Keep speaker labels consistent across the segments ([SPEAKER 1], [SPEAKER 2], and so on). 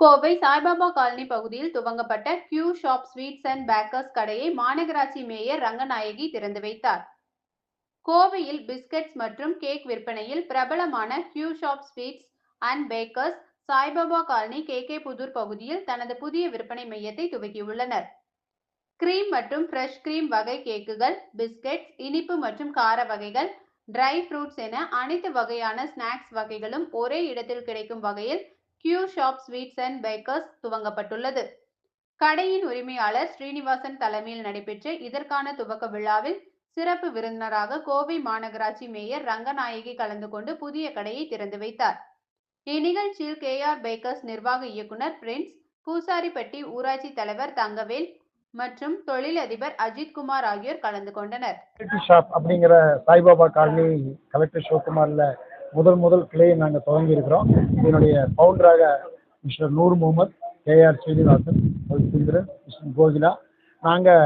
[SPEAKER 1] Kovai Saibaba colony பகுதியில் துவங்கப்பட்ட Q shop sweets and bakers கடையை மாநகராட்சி மேயர் ரங்கநாயகி திறந்து வைத்தார். கோவையில் பிஸ்கட்ஸ் மற்றும் கேக் விற்பனையில் பிரபலமான Q shop sweets and bakers Saibaba colony K K Pudur பகுதியில் தனது புதிய விற்பனை மையத்தை துவக்கியுள்ளனர். கிரீம் மற்றும் ஃப்ரெஷ் கிரீம் வகை கேக்குகள் பிஸ்கட்ஸ் இனிப்பு மற்றும் கார வகைகள் ட்ரை ஃப்ரூட்ஸ் என அனைத்து வகையான ஸ்நாக்ஸ் வகைகளும் ஒரே இடத்தில் கிடைக்கும் வகையில் Q shop sweets and bakers துவங்கப்பட்டுள்ளது. கடையின் உரிமையாளர் ஸ்ரீனிவாசன் தலைமையில் நடைபெற்ற இதற்கான துவக்க விழாவில் சிறப்பு விருந்தினராக கோவை மாநகராட்சி மேயர் ரங்கநாயகி கலந்து கொண்டு புதிய கடையை திறந்து வைத்தார். இந்நிகழ்ச்சியில் கே ஆர் பேக்கர்ஸ் நிர்வாக இயக்குனர் பிரின்ஸ் பூசாரிப்பட்டி ஊராட்சி தலைவர் தங்கவேல் மற்றும் தொழிலதிபர் அஜித்குமார் ஆகியோர் கலந்து கொண்டனர்.
[SPEAKER 2] ஷாப் அப்படிங்கிற சாய்பாபா காலனி கலெக்டர் சிவகுமார்ல முதல் முதல் கிளையை நாங்கள் தொடங்கி இருக்கிறோம் இதனுடைய பவுண்டராக mister Noor Mohammed KR Srinivasan Sundaran mister Kokila. நாங்கள்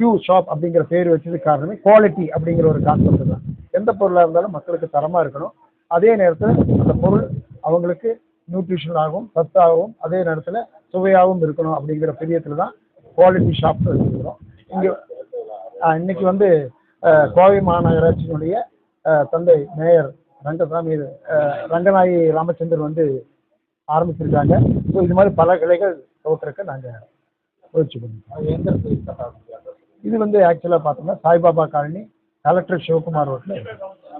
[SPEAKER 2] கியூ ஷாப் அப்படிங்கிற பேர் வச்சது காரணமே குவாலிட்டி அப்படிங்கிற ஒரு கான்செப்ட் தான். எந்த பொருளாக இருந்தாலும் மக்களுக்கு தரமாக இருக்கணும். அதே நேரத்தில் அந்த பொருள் அவங்களுக்கு நியூட்ரிஷனாகவும் சத்தாகவும் அதே நேரத்தில் சுவையாகவும் இருக்கணும் அப்படிங்கிற பெரியத்தில் தான் குவாலிட்டி ஷாப் வச்சுருக்கிறோம். இங்கே இன்னைக்கு வந்து கோவை மாநகராட்சியினுடைய தந்தை மேயர் ரங்கசாமி ரங்கநாயகி ராமச்சந்திரன் வந்து ஆரம்பிச்சிருக்காங்க. ஸோ இது மாதிரி பல கிளைகள் துவக்கிறதுக்கு நாங்கள் முயற்சி பண்ணிருக்கோம். எந்த இது வந்து ஆக்சுவலாக பார்த்தோம்னா சாய்பாபா காலனி கலெக்டர் சிவகுமார் ரோட்டில்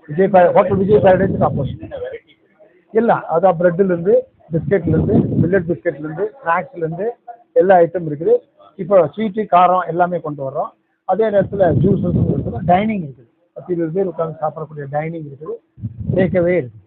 [SPEAKER 2] விஜய் ஹோட்டல் விஜய் பேரடைஸுக்கு ஆப்போசிட் இல்லை அதான் ப்ரெட்லேருந்து பிஸ்கெட்லேருந்து மில்லட் பிஸ்கெட்லேருந்து ஸ்நாக்ஸ்லேருந்து எல்லா ஐட்டம் இருக்குது. இப்போ ஸ்வீட்டு காரம் எல்லாமே கொண்டு வர்றோம். அதே நேரத்தில் ஜூஸஸ் இருக்குது. டைனிங் இருக்குது. பத்து இருபது பேர் உட்காந்து சாப்பிடக்கூடிய டைனிங் இருக்குது. டேக்கவே இருக்குது